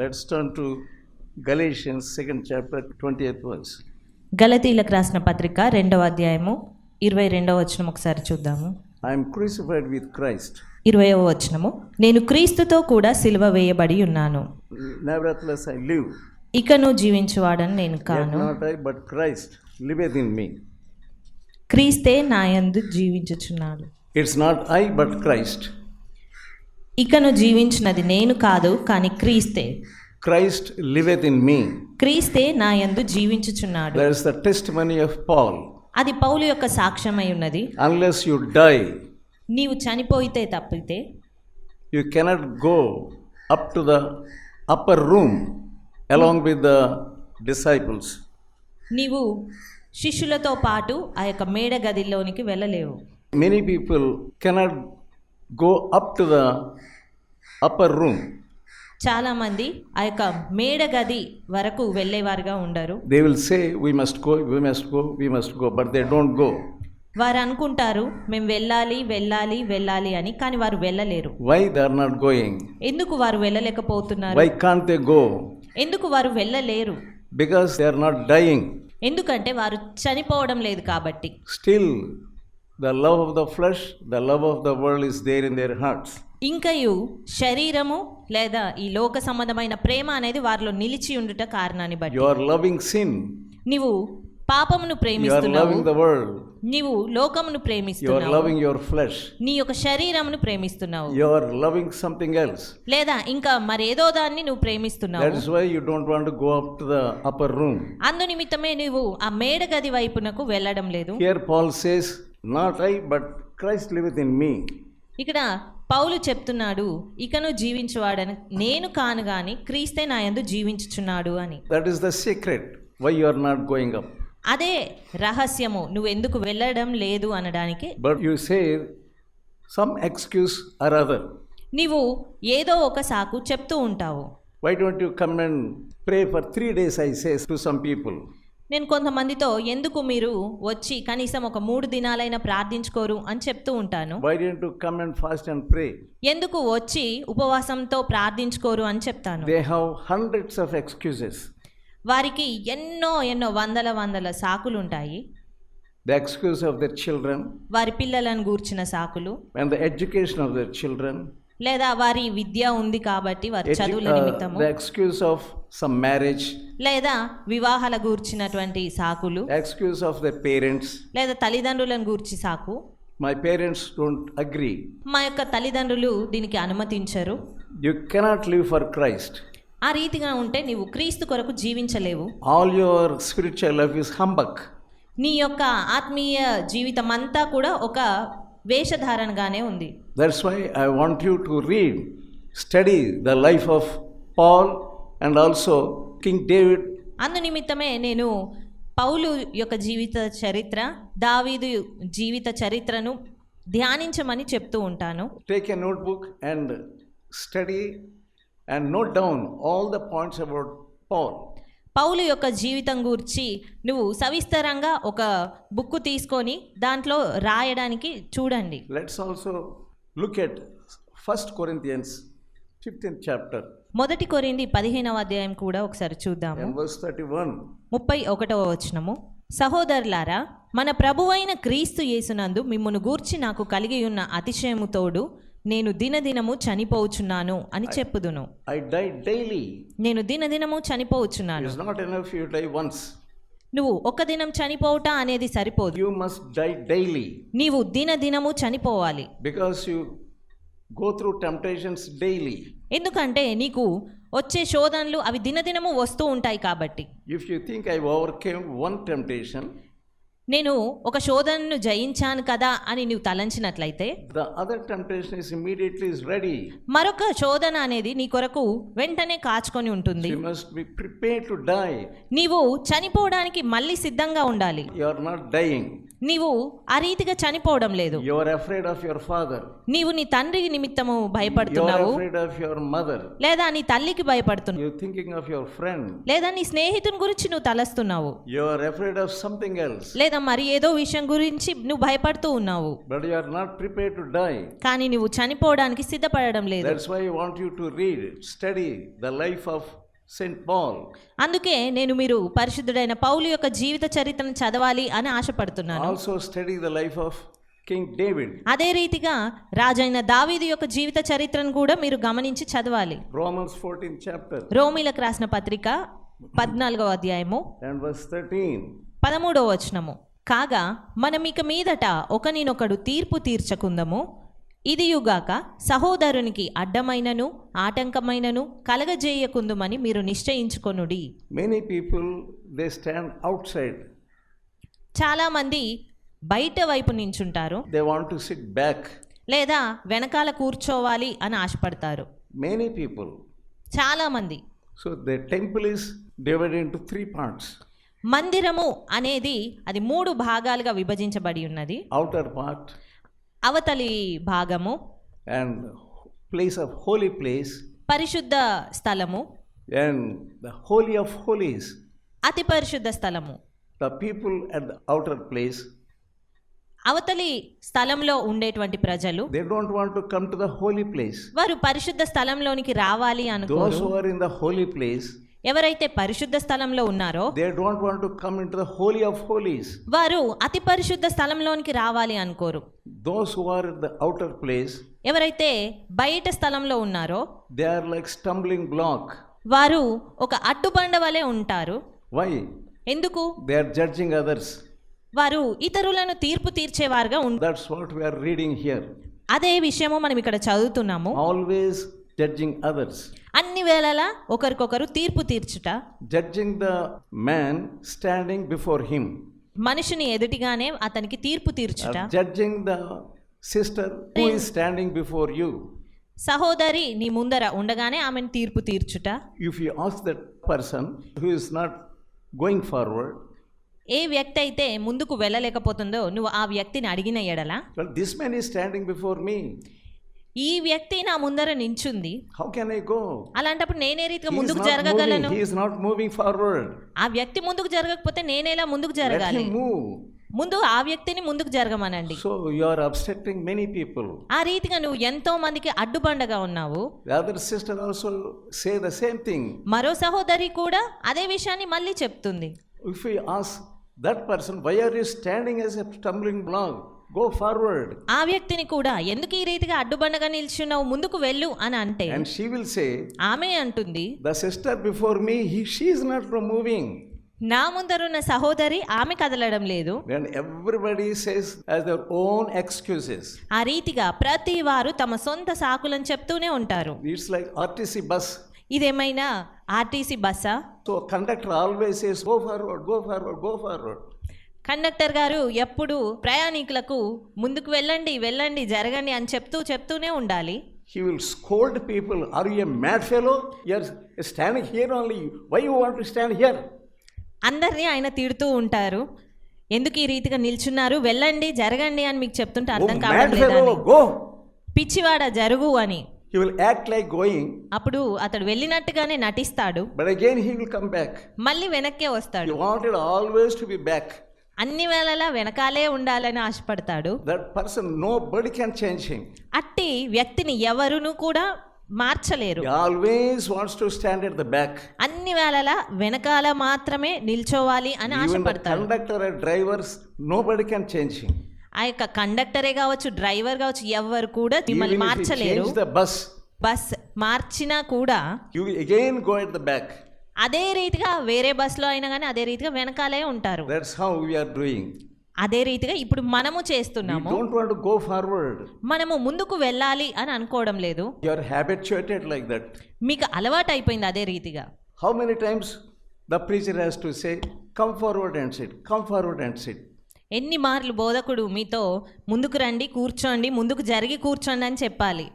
Let's turn to Galatians second chapter 20th verse గలతీయులకు రాసిన పత్రిక రెండవ అధ్యాయము 22వ వచనం ఒకసారి చూద్దాము. I am crucified with Christ ఇరవయవ వచనము నేను క్రీస్తుతో కూడా సిల్వ వేయబడి ఉన్నాను. ఇకను జీవించువాడని నేను కాను. But Christ live in me క్రీస్తే నాయందు జీవించుచున్నాడు. It's not I but Christ ఇకను జీవించినది నేను కాదు కానీ క్రీస్తే Christ liveth in me. క్రీస్తే నాయందు జీవించుచున్నాడు That is the testimony of Paul. అది పౌలు యొక్క సాక్ష్యమై ఉన్నది Unless you die, నీవు చనిపోయితే తప్పితే you cannot go up to the upper room along with the disciples. నీవు శిష్యులతో పాటు ఆ యొక్క మేడ గదిలోనికి వెళ్ళలేవు Many people cannot go up to the upper room. చాలామంది ఆ యొక్క మేడ గది వరకు వెళ్ళేవారుగా ఉండరు They will say, We must go, we must go, we must go, but they don't go. వారు అనుకుంటారు మేము వెళ్ళాలి వెళ్ళాలి వెళ్ళాలి అని కానీ వారు వెళ్ళలేరు Why they are not going? ఎందుకు వారు వెళ్ళలేకపోతున్నారు Why can't they go? ఎందుకు వారు వెళ్ళలేరు Because they are not dying. ఎందుకంటే వారు చనిపోవడం లేదు కాబట్టి Still, the love of the flesh the love of the world is there in their hearts ఇంకా శరీరము లేదా ఈ లోక సంబంధమైన ప్రేమ అనేది వారిలో నిలిచి ఉండుట కారణాన్ని బట్టి. యు లవింగ్ సిన్ నీవు పాపమును ప్రేమిస్తున్నావు. వరల్డ్ నీవు లోకమును ప్రేమిస్తున్నావు. లవింగ్ యువర్ ఫ్లెష్ నీ యొక్క శరీరమును ప్రేమిస్తున్నావు. యు లవింగ్ సంథింగ్ ఎల్స్ లేదా ఇంకా మరేదో దాన్ని నువ్వు ప్రేమిస్తున్నావు. You don't want to go the upper room అందు నిమిత్తమే నువ్వు ఆ మేడగది వైపునకు వెళ్ళడం లేదు. Here Paul Not I, but Christ liveth in me. ఇక్కడ పౌలు చెప్తున్నాడు ఇకను జీవించువాడని నేను కాను గాని క్రీస్తే నా యందు జీవించుచున్నాడు అని That is the secret why you are not going up. అదే రహస్యము నువ్వు ఎందుకు వెళ్ళడం లేదు అనడానికి But you say some excuse or other. నీవు ఏదో ఒక సాకు చెప్తూ ఉంటావు Why don't you come and pray for three days? I say to some people. నేను కొంతమందితో ఎందుకు మీరు వచ్చి కనీసం ఒక మూడు దినాలైనా ప్రార్థించుకోరు అని చెప్తూ ఉంటాను. ఎందుకు వచ్చి ఉపవాసంతో ప్రార్థించుకోరు అని చెప్తాను. వారికి ఎన్నో ఎన్నో వందల వందల సాకులు ఉంటాయి. The excuse of their children వారి పిల్లలను గూర్చిన సాకులు. And the education of their children లేదా వారి విద్య ఉంది కాబట్టి వారి చదువుల నిమిత్తము. ఎక్స్క్యూజ్ ఆఫ్ సమ్ మ్యారేజ్ లేదా వివాహాల గూర్చినటువంటి సాకులు. ఎక్స్క్యూజ్ ఆఫ్ ద పేరెంట్స్ లేదా తల్లిదండ్రులను గూర్చి సాకు. మై పేరెంట్స్ డోంట్ అగ్రి మా యొక్క తల్లిదండ్రులు దీనికి అనుమతించరు. You cannot live for Christ ఆ రీతిగా ఉంటే నీవు క్రీస్తు కొరకు జీవించలేవు. All your spiritual life is humbug నీ యొక్క ఆత్మీయ జీవితం అంతా కూడా ఒక వేషధారణగానే ఉంది. That's why I want you to read study the life of Paul and also king David అందు నిమిత్తమే నేను పౌలు యొక్క జీవిత చరిత్ర దావీదు జీవిత చరిత్రను ధ్యానించమని చెప్తూ ఉంటాను. Take a notebook and study and note down all the points about Paul యొక్క జీవితం గురించి నువ్వు సవిస్తరంగా ఒక బుక్ తీసుకొని దాంట్లో రాయడానికి చూడండి. Let's also look at 1 Corinthians 15th chapter. మొదటి కొరింది పదిహేనవ అధ్యాయం కూడా ఒకసారి చూద్దాము. Verse 31. ముప్పై ఒకటవ వచనము. సహోదరులారా మన ప్రభువైన క్రీస్తు యేసునందు మిమ్మును గూర్చి నాకు కలిగి ఉన్న అతిశయము తోడు నేను దినదినము చనిపోవుచున్నాను అని చెప్పుదును. ఐ డై డైలీ నేను దినదినము చనిపోవుచున్నాను it's not enough you die once నువ్వు ఒక దినం చనిపోవట అనేది సరిపోదు. యు మస్ట్ డై డైలీ నీవు దినదినము చనిపోవాలి. Because you go through temptations daily ఎందుకంటే నీకు వచ్చే శోధనలు అవి దినదినము వస్తూ ఉంటాయి కాబట్టి. If you think I overcame one temptation నేను ఒక శోధనను జయించాను కదా అని నువ్వు తలంచినట్లయితే other temptation is immediately is ready మరొక శోధన అనేది నీ కొరకు వెంటనే కాచుకొని ఉంటుంది. You must be to die నీవు చనిపోవడానికి మళ్ళీ సిద్ధంగా ఉండాలి. యు నాట్ డైయింగ్ నీవు ఆ రీతిగా చనిపోవడం లేదు. You are of your father నీవు నీ తండ్రి నిమిత్తము భయపడుతున్నావు. యువర్ మదర్ లేదా నీ తల్లికి భయపడుతున్నావు you thinking of your friend లేదా నీ స్నేహితుని గురించి నువ్వు తలస్తున్నావు. You are of something else లేదా మరి ఏదో విషయం గురించి నువ్వు భయపడుతూ ఉన్నావు but you are not prepared to die. కానీ నువ్వు చనిపోవడానికి సిద్ధపడడం లేదు That's why I want you to read, study the life of St. Paul. అందుకే నేను మీరు పరిశుద్ధుడైన పౌలు యొక్క జీవిత చరిత్రను చదవాలి అని ఆశపడుతున్నాను Also, study the life of King David. అదే రీతిగా రాజైన దావీదు యొక్క జీవిత చరిత్రను కూడా మీరు గమనించి చదవాలి Romans 14th chapter రోమిలకు రాసిన పత్రిక పద్నాలుగవ అధ్యాయము and verse 13. పదమూడవ వచనము కాగా మనం ఇక మీదట ఒకనినొకడు తీర్పు తీర్చకుందము ఇదియుగాక సహోదరునికి అడ్డమైనను ఆటంకమైనను కలగజేయకుందుమని మీరు నిశ్చయించుకొనుడి Many people they stand outside. చాలామంది బయట వైపు నించుంటారు They want to sit back. లేదా వెనకాల కూర్చోవాలి అని ఆశపడతారు Many people. చాలామంది So the temple is divided into three parts. మందిరము అనేది అది మూడు భాగాలుగా విభజించబడి ఉన్నది. ఔటర్ పార్ట్ అవతలి భాగము and place of holy place పరిశుద్ధ స్థలము and the holy of holies అతి పరిశుద్ధ స్థలము. The people at the outer place అవతలి స్థలంలో ఉండేటువంటి ప్రజలు don't want to come to the holy place వారు పరిశుద్ధ స్థలంలోనికి రావాలి అనుకో those are in the holy place ఎవరైతే పరిశుద్ధ స్థలంలో ఉన్నారో they don't want to come into the holy of holies వారు అతి పరిశుద్ధ స్థలంలోనికి రావాలి అనుకోరు. Those who are the outer place ఎవరైతే బయట స్థలంలో ఉన్నారో they are like stumbling block వారు ఒక అట్టుబండ ఉంటారు. వై ఎందుకు? దే ఆర్ జడ్జింగ్ అదర్స్ వారు ఇతరులను తీర్పు తీర్చేవారుగా ఉంటారు that's what we are reading here అదే విషయము మనం ఇక్కడ చదువుతున్నాము. ఆల్వేస్ జడ్జింగ్ అదర్స్ అన్ని వేళల ఒకరికొకరు తీర్పు తీర్చుట. Judging the man standing before him మనిషిని ఎదుటిగానే అతనికి తీర్పు తీర్చుట. Judging the sister who is standing before you సహోదరి నీ ముందర ఉండగానే ఆమెను తీర్పు తీర్చుట. If you ask that person who is not going forward ఏ వ్యక్తి అయితే ముందుకు వెళ్ళలేకపోతుందో నువ్వు ఆ వ్యక్తిని అడిగిన ఎడల. This men is standing before me ఈ వ్యక్తి నా ముందర నించుంది. హౌ కెన్ ఐ గో అలాంటప్పుడు నేనే రీతిగా ముందుకు జరగగలను. He is not moving forward ఆ వ్యక్తి ముందుకు జరగకపోతే నేనే ఎలా ముందుకు జరగాలి? ముందు ఆ వ్యక్తిని ముందుకు జరగమనండి. So you are obstructing many people ఆ రీతిగా నువ్వు ఎంతో మందికి అడ్డుబండగా ఉన్నావు. Other sister also say the same thing మరో సహోదరి కూడా అదే విషయాన్ని మళ్ళీ చెప్తుంది. If you ask that person why are you standing as a stumbling block go forward ఆ వ్యక్తిని కూడా ఎందుకు ఈ రీతిగా అడ్డుబండగా నిల్చున్నావు? ముందుకు వెళ్ళు అని అంటే అండ్ షీ విల్ సే ఆమె అంటుంది the sister before me he she not from moving నా ముందర ఉన్న సహోదరి ఆమె కదలడం లేదు. Everybody says as their own excuses ఆ రీతిగా ప్రతి వారు తమ సొంత సాకులను చెప్తూనే ఉంటారు. ఇట్స్ లైక్ ఆర్టీసీ బస్ ఇదేమైనా ఆర్టీసీ బస్సా so conductor always says go forward go forward go forward conductor గారు ఎప్పుడు ప్రయాణికులకు ముందుకు వెళ్ళండి వెళ్ళండి జరగండి అని చెప్తూ చెప్తూనే ఉండాలి. He will scold people are you mad fellow you're standing here only why you want to stand here అందరినీ ఆయన తిడుతూ ఉంటారు. ఎందుకు ఈ రీతిగా నిల్చున్నారు? వెళ్ళండి జరగండి అని మీకు చెప్తుంటే అర్థం కావట్లేదు గో పిచ్చివాడ జరుగు అని. He will act like going అప్పుడు అతడు వెళ్ళినట్టుగానే నటిస్తాడు. But again he will come back మళ్ళీ వెనక్కి వస్తాడు. He wanted always to be back అన్ని వేళల వెనకాలే ఉండాలని ఆశపడతాడు. That person nobody can అట్టి వ్యక్తిని ఎవరును కూడా మార్చలేరు. Always wants to stand the back అన్ని వేళల వెనకాల మాత్రమే నిల్చోవాలి అని ఆశపడతాడు. Conductor drivers nobody change ఆ యొక్క కండక్టరే కావచ్చు డ్రైవర్ కావచ్చు ఎవరు కూడా మిమ్మల్ని మార్చలేరు. బస్ బస్ మార్చినా కూడా అదే రీతిగా వేరే బస్సులో అయినా కానీ అదే రీతిగా వెనకాలే ఉంటారు. అదే రీతిగా ఇప్పుడు మనము చేస్తున్నాము. గో ఫార్వర్డ్ మనము ముందుకు వెళ్ళాలి అని అనుకోవడం లేదు. లైక్ దట్ మీకు అలవాటు అయిపోయింది అదే రీతిగా. How many times the preacher has to say come forward and sit come forward and sit ఎన్ని మార్లు బోధకుడు మీతో ముందుకు రండి కూర్చోండి ముందుకు జరిగి కూర్చోండి అని చెప్పాలి.